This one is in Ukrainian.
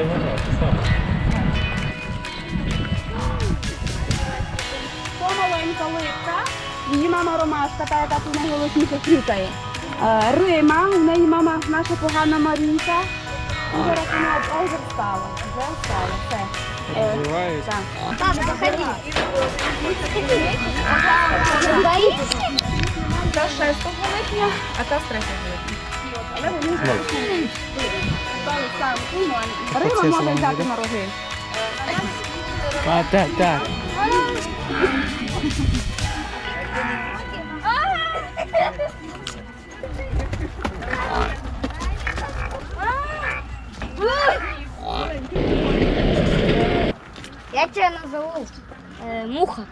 це вона, це саме. То маленька липка, її мама Ромашка, та яка тут найголосніше хрюкає. Е, Рима, у неї мама наша погана Марінка. І зараз вона вже встала, вже встала, все. Е, так. Заходи. Та 6 липня, а та з 3 липня. Але вони сам. Рима може взяти на роги. А, так, так. Я тебя назову э, Муха.